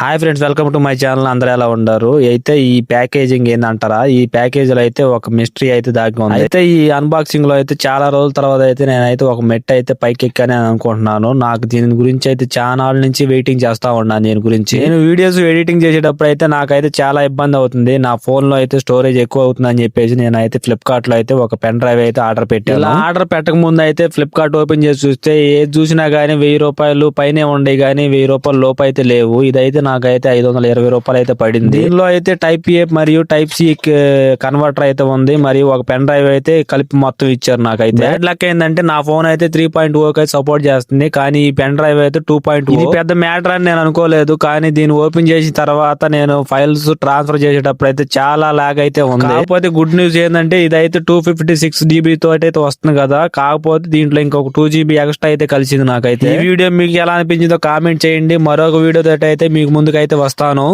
Hi friends welcome to my channel అందరూ ఎలా ఉండరు అయితే ఈ ప్యాకేజింగ్ ఏందంటారా? ఈ ప్యాకేజ్లో అయితే ఒక మిస్టరీ అయితే దాగి ఉంది. అయితే ఈ అన్బాక్సింగ్లో అయితే చాలా రోజుల తర్వాత అయితే నేనైతే ఒక మెట్ అయితే పైకి ఎక్కాని అనుకుంటున్నాను. నాకు దీని గురించి అయితే చాలా నుంచి వెయిటింగ్ చేస్తా ఉన్నాను దీని గురించి. నేను వీడియోస్ ఎడిటింగ్ చేసేటప్పుడు అయితే నాకైతే చాలా ఇబ్బంది అవుతుంది. నా ఫోన్లో అయితే స్టోరేజ్ ఎక్కువ అవుతుంది అని చెప్పేసి నేనైతే ఫ్లిప్కార్ట్లో అయితే ఒక పెన్ డ్రైవ్ అయితే ఆర్డర్ పెట్టాను. ఆర్డర్ పెట్టక ముందు అయితే ఫ్లిప్కార్ట్ ఓపెన్ చేసి చూస్తే ఏది చూసినా గానీ వెయ్యి రూపాయలు పైనే ఉండే గానీ వెయ్యి రూపాయలు లోపు అయితే లేవు. ఇదైతే నాకైతే ఐదు వందల ఇరవై రూపాయలు అయితే పడింది. దీనిలో అయితే టైప్ ఏ మరియు టైప్ సి కన్వర్టర్ అయితే ఉంది. మరియు ఒక పెన్ డ్రైవ్ అయితే కలిపి మొత్తం ఇచ్చారు నాకైతే. బ్యాడ్ లక్ ఏంటంటే నా ఫోన్ అయితే త్రీ పాయింట్ ఓ అయితే సపోర్ట్ చేస్తుంది. కానీ ఈ పెన్ డ్రైవ్ అయితే టూ పాయింట్ ఇది పెద్ద మ్యాటర్ అని నేను అనుకోలేదు. కానీ దీన్ని ఓపెన్ చేసిన తర్వాత నేను ఫైల్స్ ట్రాన్స్ఫర్ చేసేటప్పుడు అయితే చాలా లాగ్ అయితే ఉంది. కాకపోతే గుడ్ న్యూస్ ఏంటంటే ఇదైతే టూ ఫిఫ్టీ సిక్స్ జీబీ తోటి అయితే వస్తుంది కదా. కాకపోతే దీంట్లో ఇంకొక టూ జీబీ ఎక్స్ట్రా అయితే కలిసింది నాకైతే. ఈ వీడియో మీకు ఎలా అనిపించిందో కామెంట్ చేయండి. మరొక వీడియో తోటి అయితే మీకు ముందుకైతే వస్తాను.